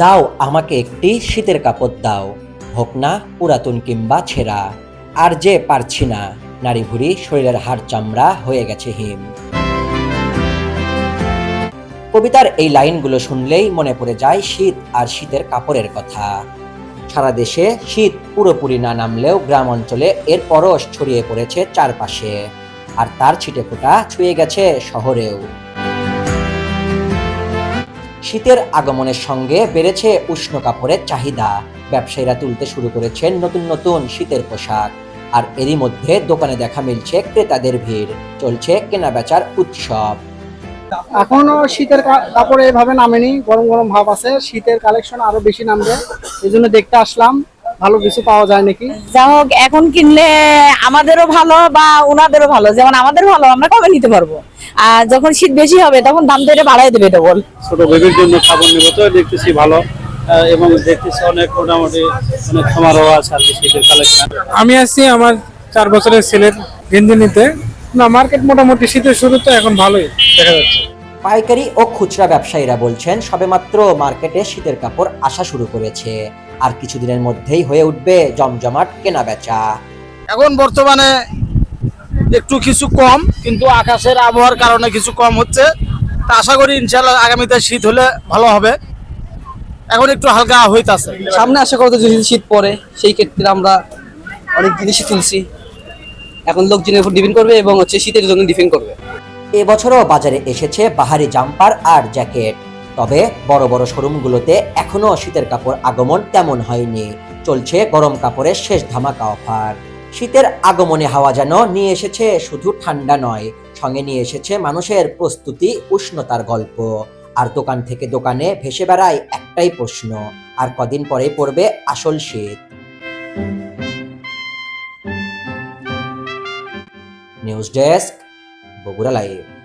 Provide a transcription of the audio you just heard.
দাও আমাকে একটি শীতের কাপড় দাও। হোক না পুরাতন কিংবা ছেঁড়া, আর যে পারছি না। নারী ভুড়ি শরীরের হাড় চামড়া হয়ে গেছে হিম। কবিতার এই লাইনগুলো শুনলেই মনে পড়ে যায় শীত আর শীতের কাপড়ের কথা। সারা দেশে শীত পুরোপুরি না নামলেও গ্রাম অঞ্চলে এর পরশ ছড়িয়ে পড়েছে চারপাশে, আর তার ছিটে ফোটা ছুঁয়ে গেছে শহরেও। শীতের আগমনের সঙ্গে বেড়েছে উষ্ণ কাপড়ের চাহিদা। ব্যবসায়ীরা তুলতে শুরু করেছেন নতুন নতুন শীতের পোশাক। আর এরই মধ্যে দোকানে দেখা মিলছে ক্রেতাদের ভিড়। চলছে কেনাবেচার উৎসব। এখনও শীতের কাপড় এভাবে নামেনি, গরম গরম ভাব আছে। শীতের কালেকশন আরও বেশি নামবে। এই জন্য দেখতে আসলাম। ভালো কিছু পাওয়া যায় নাকি? যা হোক এখন কিনলে আমাদেরও ভালো বা ওনাদেরও ভালো। যেমন আমাদের ভালো আমরা কমে নিতে পারব? আর যখন শীত বেশি হবে তখন দাম তো এটা বাড়াই দেবে ডবল ছোট বেবির জন্য কাপড় নেব তো দেখতেছি ভালো। আহ, এবং দেখতেছি অনেক মোটামুটি অনেক খামারও আছে আর কি শীতের কালেকশন। আমি আসছি আমার চার বছরের ছেলের গেঞ্জি নিতে না মার্কেট মোটামুটি শীতের শুরু তো এখন ভালোই দেখা যাচ্ছে। পাইকারি ও খুচরা ব্যবসায়ীরা বলছেন সবেমাত্র মার্কেটে শীতের কাপড় আসা শুরু করেছে। আর কিছুদিনের মধ্যেই হয়ে উঠবে জমজমাট কেনাবেচা। এখন বর্তমানে একটু কিছু কম কিন্তু আকাশের আবহাওয়ার কারণে কিছু কম হচ্ছে। তা আশা করি ইনশাল্লাহ আগামীতে শীত হলে ভালো হবে। এখন একটু হালকা হইতাছে। সামনে আশা করতে যদি শীত পড়ে সেই ক্ষেত্রে আমরা অনেক জিনিসই তুলছি। এখন লোকজনের উপর ডিপেন্ড করবে এবং হচ্ছে শীতের জন্য ডিপেন্ড করবে। এবছরও বাজারে এসেছে বাহারি জাম্পার আর জ্যাকেট। তবে বড় বড় শোরুমগুলোতে এখনও শীতের কাপড় আগমন তেমন হয়নি। চলছে গরম কাপড়ের শেষ ধামাকা অফার। শীতের আগমনে হাওয়া যেন নিয়ে এসেছে শুধু ঠান্ডা নয়, সঙ্গে নিয়ে এসেছে মানুষের প্রস্তুতি উষ্ণতার গল্প। আর দোকান থেকে দোকানে ভেসে বেড়ায় একটাই প্রশ্ন, আর কদিন পরেই পড়বে আসল শীত। News desk, Bogura live.